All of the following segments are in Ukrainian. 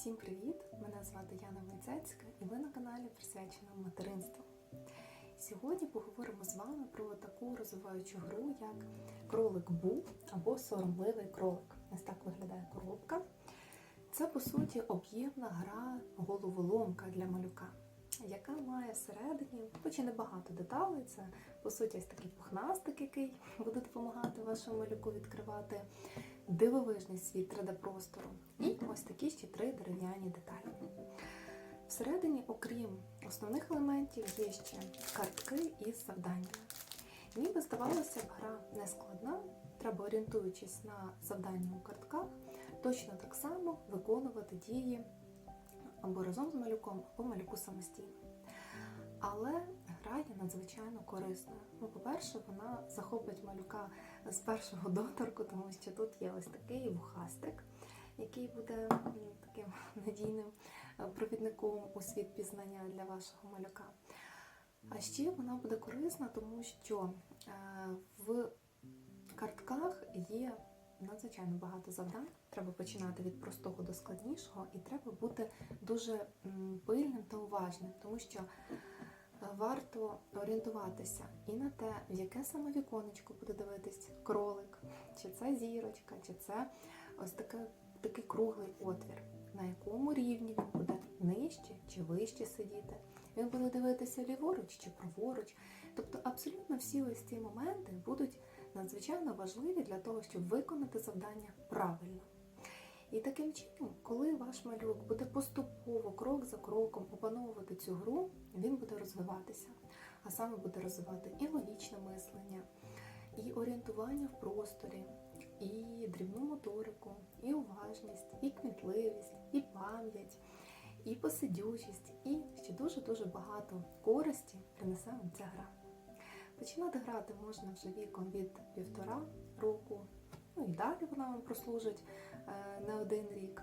Всім привіт! Мене звати Яна Войцецька і ви на каналі присвяченому материнству. Сьогодні поговоримо з вами про таку розвиваючу гру, як кролик Бу або соромливий кролик. Ось так виглядає коробка. Це, по суті, об'ємна гра головоломка для малюка, яка має всередині, хоч і небагато деталей. Це, по суті, ось такий пухнастик, який буде допомагати вашому малюку відкривати дивовижний світ 3D-простору. І ось такі ще три дерев'яні деталі. Всередині, окрім основних елементів, є ще картки із завданнями. Ніби здавалося б, гра не складна, треба орієнтуючись на завдання у картках, точно так само виконувати дії або разом з малюком, або малюку самостійно. Але гра надзвичайно корисною. Ну, по-перше, вона захопить малюка з першого доторку, тому що тут є ось такий вухастик, який буде таким надійним е, провідником у світ пізнання для вашого малюка. А ще вона буде корисна, тому що е, в картках є надзвичайно багато завдань. Треба починати від простого до складнішого, і треба бути дуже пильним та уважним, тому що варто орієнтуватися і на те, в яке саме віконечко буде дивитись кролик, чи це зірочка, чи це ось таке, такий круглий отвір, на якому рівні він буде нижче чи вище сидіти. Він буде дивитися ліворуч чи праворуч. Тобто абсолютно всі ось ці моменти будуть надзвичайно важливі для того, щоб виконати завдання правильно. І таким чином, коли ваш малюк буде поступово, крок за кроком опановувати цю гру, він буде розвиватися. А саме буде розвивати і логічне мислення, і орієнтування в просторі, і дрібну моторику, і уважність, і кмітливість, і пам'ять, і посидючість, і ще дуже-дуже багато користі принесе вам ця гра. Починати грати можна вже віком від півтора року, ну і далі вона вам прослужить е, не один рік.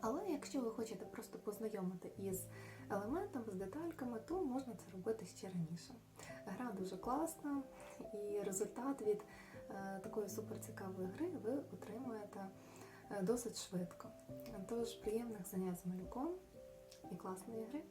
Але якщо ви хочете просто познайомити із елементами, з детальками, то можна це робити ще раніше. Гра дуже класна, і результат від е, такої суперцікавої гри ви отримуєте е, досить швидко. Тож приємних занять з малюком і класної гри!